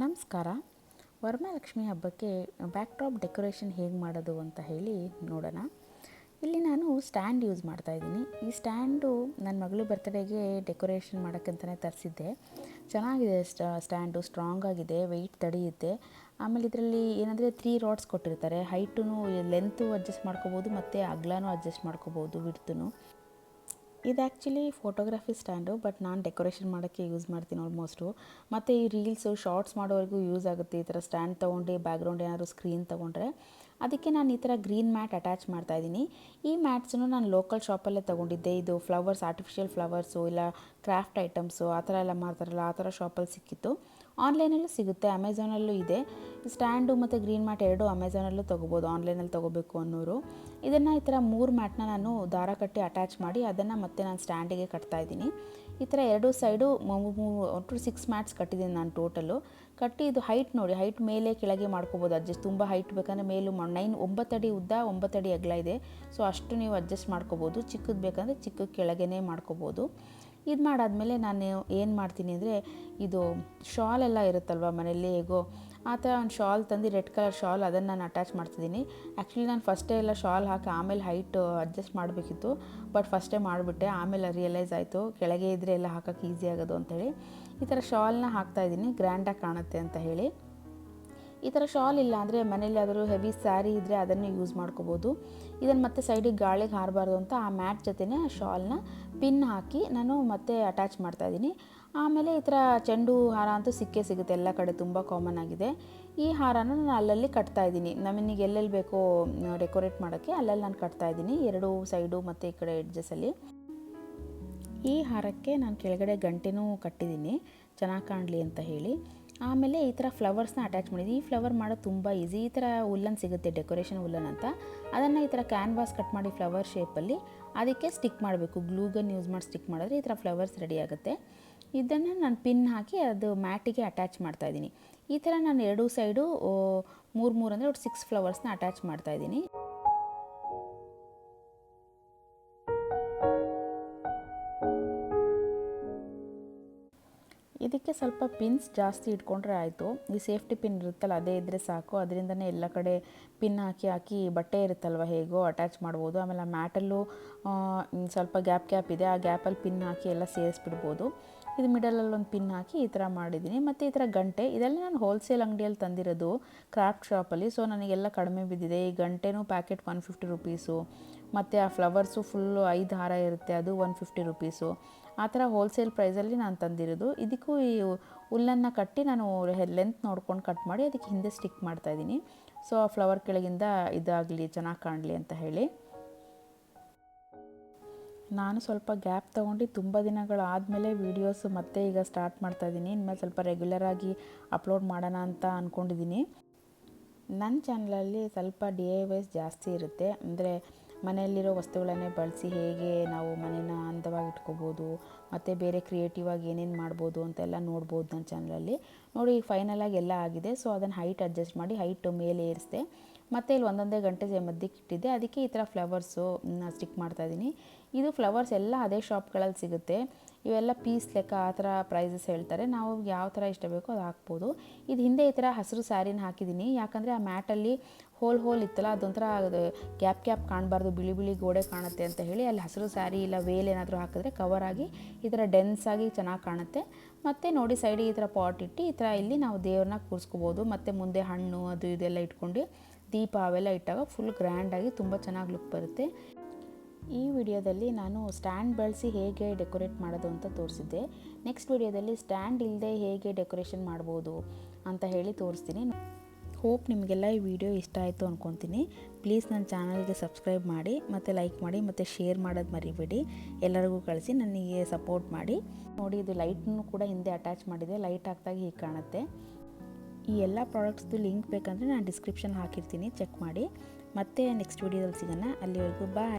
ನಮಸ್ಕಾರ. ವರಮಹಾಲಕ್ಷ್ಮಿ ಹಬ್ಬಕ್ಕೆ backdrop decoration ಹೇಗೆ ಮಾಡೋದು ಅಂತ ಹೇಳಿ ನೋಡೋಣ. ಇಲ್ಲಿ ನಾನು ಸ್ಟ್ಯಾಂಡ್ ಯೂಸ್ ಮಾಡ್ತಾ ಇದ್ದೀನಿ. ಈ ಸ್ಟ್ಯಾಂಡು ನನ್ನ ಮಗಳು ಬರ್ತ್ಡೇಗೆ ಡೆಕೋರೇಷನ್ ಮಾಡೋಕ್ಕಂತಲೇ ತರಿಸಿದ್ದೆ. ಚೆನ್ನಾಗಿದೆ ಸ್ಟ್ಯಾಂಡು ಸ್ಟ್ರಾಂಗ್ ಆಗಿದೆ ವೆಯ್ಟ್ ತಡೆಯುತ್ತೆ. ಆಮೇಲೆ ಇದರಲ್ಲಿ ಏನಂದರೆ ತ್ರೀ ರಾಡ್ಸ್ ಕೊಟ್ಟಿರ್ತಾರೆ. ಹೈಟೂ ಲೆಂತು ಅಡ್ಜಸ್ಟ್ ಮಾಡ್ಕೋಬೋದು, ಮತ್ತು ಅಗ್ಲನೂ ಅಡ್ಜಸ್ಟ್ ಮಾಡ್ಕೋಬೋದು ವಿಡ್ತೂ ಇದು ಆ್ಯಕ್ಚುಲಿ ಫೋಟೋಗ್ರಫಿ ಸ್ಟ್ಯಾಂಡು ಬಟ್ ನಾನು ಡೆಕೋರೇಷನ್ ಮಾಡೋಕ್ಕೆ ಯೂಸ್ ಮಾಡ್ತೀನಿ ಆಲ್ಮೋಸ್ಟು ಮತ್ತು ಈ ರೀಲ್ಸು ಶಾರ್ಟ್ಸ್ ಮಾಡೋವರೆಗೂ ಯೂಸ್ ಆಗುತ್ತೆ. ಈ ಥರ ಸ್ಟ್ಯಾಂಡ್ ತೊಗೊಂಡು ಬ್ಯಾಕ್ಗ್ರೌಂಡ್ ಏನಾದರೂ ಸ್ಕ್ರೀನ್ ತೊಗೊಂಡ್ರೆ, ಅದಕ್ಕೆ ನಾನು ಈ ಥರ ಗ್ರೀನ್ ಮ್ಯಾಟ್ ಅಟ್ಯಾಚ್ ಮಾಡ್ತಾ ಇದ್ದೀನಿ. ಈ ಮ್ಯಾಟ್ಸನ್ನು ನಾನು ಲೋಕಲ್ ಶಾಪಲ್ಲೇ ತೊಗೊಂಡಿದ್ದೆ. ಇದು ಫ್ಲವರ್ಸ್ ಆರ್ಟಿಫಿಷಿಯಲ್ ಫ್ಲವರ್ಸು ಇಲ್ಲ ಕ್ರಾಫ್ಟ್ ಐಟಮ್ಸು ಆ ಥರ ಎಲ್ಲ ಮಾಡ್ತಾರಲ್ಲ, ಆ ಥರ ಶಾಪಲ್ಲಿ ಸಿಕ್ಕಿತ್ತು. ಆನ್ಲೈನಲ್ಲೂ ಸಿಗುತ್ತೆ ಅಮೆಝಾನಲ್ಲೂ ಇದೆ. ಸ್ಟ್ಯಾಂಡು ಮತ್ತು ಗ್ರೀನ್ ಮ್ಯಾಟ್ ಎರಡು ಅಮೆಝಾನಲ್ಲೂ ತೊಗೋಬೋದು ಆನ್ಲೈನಲ್ಲಿ ತೊಗೋಬೇಕು ಅನ್ನೋರು. ಇದನ್ನು ಈ ಥರ ಮೂರು ಮ್ಯಾಟ್ನ ನಾನು ದಾರ ಕಟ್ಟಿ ಅಟ್ಯಾಚ್ ಮಾಡಿ ಅದನ್ನು ಮತ್ತೆ ನಾನು ಸ್ಟ್ಯಾಂಡಿಗೆ ಕಟ್ತಾ ಇದ್ದೀನಿ. ಈ ಥರ ಎರಡು ಸೈಡು ಟು ಸಿಕ್ಸ್ ಮ್ಯಾಟ್ಸ್ ಕಟ್ಟಿದ್ದೀನಿ ನಾನು ಟೋಟಲು ಕಟ್ಟಿ ಇದು ಹೈಟ್ ನೋಡಿ ಹೈಟ್ ಮೇಲೆ ಕೆಳಗೆ ಮಾಡ್ಕೋಬೋದು ಅಡ್ಜಸ್ಟ್ ತುಂಬ ಹೈಟ್ ಬೇಕಂದರೆ ಮೇಲೂ ನೈನ್ ಒಂಬತ್ತಡಿ ಉದ್ದ ಒಂಬತ್ತಡಿ ಅಗಲ ಇದೆ. ಸೊ ಅಷ್ಟು ನೀವು ಅಡ್ಜಸ್ಟ್ ಮಾಡ್ಕೋಬೋದು, ಚಿಕ್ಕದು ಬೇಕಂದರೆ ಚಿಕ್ಕ ಕೆಳಗೇ ಮಾಡ್ಕೋಬೋದು. ಇದು ಮಾಡಾದಮೇಲೆ ನಾನು ಏನು ಮಾಡ್ತೀನಿ ಅಂದರೆ, ಇದು ಶಾಲ್ ಎಲ್ಲ ಇರುತ್ತಲ್ವ ಮನೆಯಲ್ಲಿ, ಹೇಗೋ, ಆ ಥರ ಒಂದು ಶಾಲ್ ತಂದು ರೆಡ್ ಕಲರ್ ಶಾಲ್ ಅದನ್ನು ನಾನು ಅಟ್ಯಾಚ್ ಮಾಡ್ತಿದ್ದೀನಿ. ಆ್ಯಕ್ಚುಲಿ ನಾನು ಫಸ್ಟೇ ಎಲ್ಲ ಶಾಲ್ ಹಾಕಿ ಆಮೇಲೆ ಹೈಟ್ ಅಡ್ಜಸ್ಟ್ ಮಾಡಬೇಕಿತ್ತು ಬಟ್ ಫಸ್ಟೇ ಮಾಡಿಬಿಟ್ಟೆ, ಆಮೇಲೆ ರಿಯಲೈಸ್ ಆಯಿತು, ಕೆಳಗೆ ಇದ್ದರೆ ಎಲ್ಲ ಹಾಕೋಕ್ಕೆ ಈಸಿ ಆಗೋದು ಅಂಥೇಳಿ ಈ ಥರ ಶಾಲ್ನ ಹಾಕ್ತಾಯಿದ್ದೀನಿ ಗ್ರ್ಯಾಂಡಾಗಿ ಕಾಣುತ್ತೆ ಅಂತ ಹೇಳಿ. ಈ ಥರ ಶಾಲ್ ಇಲ್ಲ ಅಂದರೆ ಮನೇಲಿ ಆದರೂ ಹೆವಿ ಸ್ಯಾರಿ ಇದ್ದರೆ ಅದನ್ನು ಯೂಸ್ ಮಾಡ್ಕೋಬೋದು. ಇದನ್ನು ಮತ್ತೆ ಸೈಡಿಗೆ ಗಾಳಿಗೆ ಹಾರಬಾರ್ದು ಅಂತ ಆ ಮ್ಯಾಟ್ ಜೊತೆನೇ ಶಾಲ್ನ ಪಿನ್ ಹಾಕಿ ನಾನು ಮತ್ತೆ ಅಟ್ಯಾಚ್ ಮಾಡ್ತಾಯಿದ್ದೀನಿ ಆಮೇಲೆ ಈ ಥರ ಚೆಂಡು ಹಾರ ಅಂತೂ ಸಿಕ್ಕೇ ಸಿಗುತ್ತೆ, ಎಲ್ಲ ಕಡೆ ತುಂಬ ಕಾಮನ್ ಆಗಿದೆ. ಈ ಹಾರನ ನಾನು ಅಲ್ಲಲ್ಲಿ ಕಟ್ತಾ ಇದ್ದೀನಿ. ಎಲ್ಲೆಲ್ಲಿ ಬೇಕೋ ಡೆಕೋರೇಟ್ ಮಾಡೋಕ್ಕೆ ಅಲ್ಲಲ್ಲಿ ನಾನು ಕಟ್ತಾ ಇದ್ದೀನಿ, ಎರಡು ಸೈಡು ಮತ್ತು ಈ ಕಡೆ ಎಡ್ಜಸ್ಸಲ್ಲಿ ಈ ಹಾರಕ್ಕೆ ನಾನು ಕೆಳಗಡೆ ಗಂಟೆನೂ ಕಟ್ಟಿದ್ದೀನಿ, ಚೆನ್ನಾಗಿ ಕಾಣಲಿ ಅಂತ ಹೇಳಿ. ಆಮೇಲೆ ಈ ಥರ ಫ್ಲವರ್ಸ್ನ ಅಟ್ಯಾಚ್ ಮಾಡಿದ್ವಿ. ಈ ಫ್ಲವರ್ ಮಾಡೋದು ತುಂಬ ಈಸಿ. ಈ ಥರ ಉಲ್ಲನ್ ಸಿಗುತ್ತೆ, ಡೆಕೋರೇಷನ್ ಉಲ್ಲನ್ ಅಂತ. ಅದನ್ನು ಈ ಥರ ಕ್ಯಾನ್ವಾಸ್ ಕಟ್ ಮಾಡಿ ಫ್ಲವರ್ ಶೇಪಲ್ಲಿ ಅದಕ್ಕೆ ಸ್ಟಿಕ್ ಮಾಡಬೇಕು. ಗ್ಲೂಗನ್ ಯೂಸ್ ಮಾಡಿ ಸ್ಟಿಕ್ ಮಾಡಿದ್ರೆ ಈ ಥರ ಫ್ಲವರ್ಸ್ ರೆಡಿ ಆಗುತ್ತೆ. ಇದನ್ನು ನಾನು ಪಿನ್ ಹಾಕಿ ಅದು ಮ್ಯಾಟಿಗೆ ಅಟ್ಯಾಚ್ ಮಾಡ್ತಾಯಿದ್ದೀನಿ ಈ ಥರ ನಾನು ಎರಡೂ ಸೈಡು ಮೂರು ಮೂರು ಅಂದರೆ ಒಟ್ಟು ಸಿಕ್ಸ್ ಫ್ಲವರ್ಸ್ನ ಅಟ್ಯಾಚ್ ಮಾಡ್ತಾಯಿದ್ದೀನಿ ಇದಕ್ಕೆ ಸ್ವಲ್ಪ ಪಿನ್ಸ್ ಜಾಸ್ತಿ ಇಟ್ಕೊಂಡ್ರೆ ಆಯಿತು. ಈ ಸೇಫ್ಟಿ ಪಿನ್ ಇರುತ್ತಲ್ಲ, ಅದೇ ಇದ್ದರೆ ಸಾಕು. ಅದರಿಂದನೇ ಎಲ್ಲ ಕಡೆ ಪಿನ್ ಹಾಕಿ ಹಾಕಿ ಬಟ್ಟೆ ಇರುತ್ತಲ್ವ ಹೇಗೋ ಅಟ್ಯಾಚ್ ಮಾಡ್ಬೋದು. ಆಮೇಲೆ ಆ ಮ್ಯಾಟಲ್ಲೂ ಸ್ವಲ್ಪ ಗ್ಯಾಪ್ ಗ್ಯಾಪ್ ಇದೆ. ಆ ಗ್ಯಾಪಲ್ಲಿ ಪಿನ್ ಹಾಕಿ ಎಲ್ಲ ಸೇರಿಸ್ಬಿಡ್ಬೋದು. ಇದು ಮಿಡಲಲ್ಲಿ ಒಂದು ಪಿನ್ ಹಾಕಿ ಈ ಥರ ಮಾಡಿದ್ದೀನಿ. ಮತ್ತು ಈ ಥರ ಗಂಟೆ, ಇದೆಲ್ಲ ನಾನು ಹೋಲ್ಸೇಲ್ ಅಂಗಡಿಯಲ್ಲಿ ತಂದಿರೋದು ಕ್ರಾಫ್ಟ್ ಶಾಪಲ್ಲಿ ಸೊ ನನಗೆಲ್ಲ ಕಡಿಮೆ ಬಿದ್ದಿದೆ. ಈ ಗಂಟೆನೂ ಪ್ಯಾಕೆಟ್ ಒನ್ ಫಿಫ್ಟಿ ರುಪೀಸು ಮತ್ತು ಆ ಫ್ಲವರ್ಸು ಫುಲ್ಲು ಐದು ಹಾರ ಇರುತ್ತೆ, ಅದು ಒನ್ ಫಿಫ್ಟಿ ರುಪೀಸು. ಆ ಥರ ಹೋಲ್ಸೇಲ್ ಪ್ರೈಸಲ್ಲಿ ನಾನು ತಂದಿರೋದು. ಇದಕ್ಕೂ ಈ ಹುಲ್ಲನ್ನು ಕಟ್ಟಿ ನಾನು ಲೆಂತ್ ನೋಡ್ಕೊಂಡು ಕಟ್ ಮಾಡಿ ಅದಕ್ಕೆ ಹಿಂದೆ ಸ್ಟಿಕ್ ಮಾಡ್ತಾಯಿದ್ದೀನಿ ಸೊ ಆ ಫ್ಲವರ್ ಕೆಳಗಿಂದ ಇದಾಗಲಿ, ಚೆನ್ನಾಗಿ ಕಾಣಲಿ ಅಂತ ಹೇಳಿ. ನಾನು ಸ್ವಲ್ಪ ಗ್ಯಾಪ್ ತೊಗೊಂಡು ತುಂಬ ದಿನಗಳಾದಮೇಲೆ ವೀಡಿಯೋಸ್ ಮತ್ತೆ ಈಗ ಸ್ಟಾರ್ಟ್ ಮಾಡ್ತಾಯಿದ್ದೀನಿ ಇನ್ಮೇಲೆ ಸ್ವಲ್ಪ ರೆಗ್ಯುಲರಾಗಿ ಅಪ್ಲೋಡ್ ಮಾಡೋಣ ಅಂತ ಅಂದ್ಕೊಂಡಿದ್ದೀನಿ ನನ್ನ ಚಾನಲಲ್ಲಿ ಸ್ವಲ್ಪ ಡಿ ಐ ವೈಸ್ ಜಾಸ್ತಿ ಇರುತ್ತೆ. ಅಂದರೆ ಮನೆಯಲ್ಲಿರೋ ವಸ್ತುಗಳನ್ನೇ ಬಳಸಿ ಹೇಗೆ ನಾವು ಮನೇನ ಅಂದವಾಗಿ ಇಟ್ಕೋಬೋದು ಮತ್ತು ಬೇರೆ ಕ್ರಿಯೇಟಿವ್ ಆಗಿ ಏನೇನು ಮಾಡ್ಬೋದು ಅಂತೆಲ್ಲ ನೋಡ್ಬೋದು ನನ್ನ ಚಾನಲಲ್ಲಿ ನೋಡಿ ಈಗ ಫೈನಲಾಗಿ ಎಲ್ಲ ಆಗಿದೆ. ಸೊ ಅದನ್ನು ಹೈಟ್ ಅಡ್ಜಸ್ಟ್ ಮಾಡಿ ಹೈಟ್ ಮೇಲೆ ಏರಿಸಿದೆ. ಮತ್ತು ಇಲ್ಲಿ ಒಂದೊಂದೇ ಗಂಟೆ ಮಧ್ಯಕ್ಕೆ ಇಟ್ಟಿದ್ದೆ. ಅದಕ್ಕೆ ಈ ಥರ ಫ್ಲವರ್ಸು ಸ್ಟಿಕ್ ಮಾಡ್ತಾಯಿದ್ದೀನಿ ಇದು ಫ್ಲವರ್ಸ್ ಎಲ್ಲ ಅದೇ ಶಾಪ್ಗಳಲ್ಲಿ ಸಿಗುತ್ತೆ. ಇವೆಲ್ಲ ಪೀಸ್ ಲೆಕ್ಕ ಆ ಥರ ಪ್ರೈಸಸ್ ಹೇಳ್ತಾರೆ. ನಾವು ಯಾವ ಥರ ಇಷ್ಟ ಬೇಕೋ ಅದು ಹಾಕ್ಬೋದು. ಇದು ಹಿಂದೆ ಈ ಥರ ಹಸಿರು ಸ್ಯಾರಿನ ಹಾಕಿದ್ದೀನಿ. ಯಾಕಂದರೆ ಆ ಮ್ಯಾಟಲ್ಲಿ ಹೋಲ್ ಹೋಲ್ ಇತ್ತಲ್ಲ, ಅದೊಂಥರ ಗ್ಯಾಪ್ ಗ್ಯಾಪ್ ಕಾಣಬಾರ್ದು, ಬಿಳಿ ಬಿಳಿ ಗೋಡೆ ಕಾಣುತ್ತೆ ಅಂತ ಹೇಳಿ ಅಲ್ಲಿ ಹಸಿರು ಸ್ಯಾರಿ ಇಲ್ಲ ವೇಲ್ ಏನಾದರೂ ಹಾಕಿದ್ರೆ ಕವರ್ ಆಗಿ ಈ ಥರ ಆಗಿ ಚೆನ್ನಾಗಿ ಕಾಣುತ್ತೆ. ಮತ್ತು ನೋಡಿ ಸೈಡಿಗೆ ಈ ಥರ ಪಾಟ್ ಇಟ್ಟು ಈ ಥರ ಇಲ್ಲಿ ನಾವು ದೇವ್ರನ್ನ ಕೂರಿಸ್ಕೋಬೋದು. ಮತ್ತು ಮುಂದೆ ಹಣ್ಣು ಅದು ಇದೆಲ್ಲ ಇಟ್ಕೊಂಡು ದೀಪ ಅವೆಲ್ಲ ಇಟ್ಟಾಗ ಫುಲ್ ಗ್ರ್ಯಾಂಡಾಗಿ ತುಂಬ ಚೆನ್ನಾಗಿ ಲುಕ್ ಬರುತ್ತೆ. ಈ ವಿಡಿಯೋದಲ್ಲಿ ನಾನು ಸ್ಟ್ಯಾಂಡ್ ಬಳಸಿ ಹೇಗೆ ಡೆಕೋರೇಟ್ ಮಾಡೋದು ಅಂತ ತೋರಿಸಿದ್ದೆ. ನೆಕ್ಸ್ಟ್ ವಿಡಿಯೋದಲ್ಲಿ ಸ್ಟ್ಯಾಂಡ್ ಇಲ್ಲದೆ ಹೇಗೆ ಡೆಕೋರೇಷನ್ ಮಾಡ್ಬೋದು ಅಂತ ಹೇಳಿ ತೋರಿಸ್ತೀನಿ. ಹೋಪ್ ನಿಮಗೆಲ್ಲ ಈ ವಿಡಿಯೋ ಇಷ್ಟ ಆಯಿತು ಅಂದ್ಕೊತೀನಿ ಪ್ಲೀಸ್ ನನ್ನ ಚಾನಲ್ಗೆ ಸಬ್ಸ್ಕ್ರೈಬ್ ಮಾಡಿ, ಮತ್ತು ಲೈಕ್ ಮಾಡಿ, ಮತ್ತು ಶೇರ್ ಮಾಡೋದು ಮರಿಬೇಡಿ. ಎಲ್ಲರಿಗೂ ಕಳಿಸಿ ನನಗೆ ಸಪೋರ್ಟ್ ಮಾಡಿ. ನೋಡಿ, ಇದು ಲೈಟ್ನೂ ಕೂಡ ಹಿಂದೆ ಅಟ್ಯಾಚ್ ಮಾಡಿದೆ. ಲೈಟ್ ಹಾಕಿದಾಗ ಹೀಗೆ ಕಾಣುತ್ತೆ. ಈ ಎಲ್ಲ ಪ್ರಾಡಕ್ಟ್ಸ್ದು ಲಿಂಕ್ ಬೇಕಂದರೆ ನಾನು ಡಿಸ್ಕ್ರಿಪ್ಷನ್ ಹಾಕಿರ್ತೀನಿ. ಚೆಕ್ ಮಾಡಿ. ಮತ್ತೆ ನೆಕ್ಸ್ಟ್ ವೀಡಿಯೋದಲ್ಲಿ ಸಿಗೋಣ. ಅಲ್ಲಿವರೆಗೂ ಬಾಯ್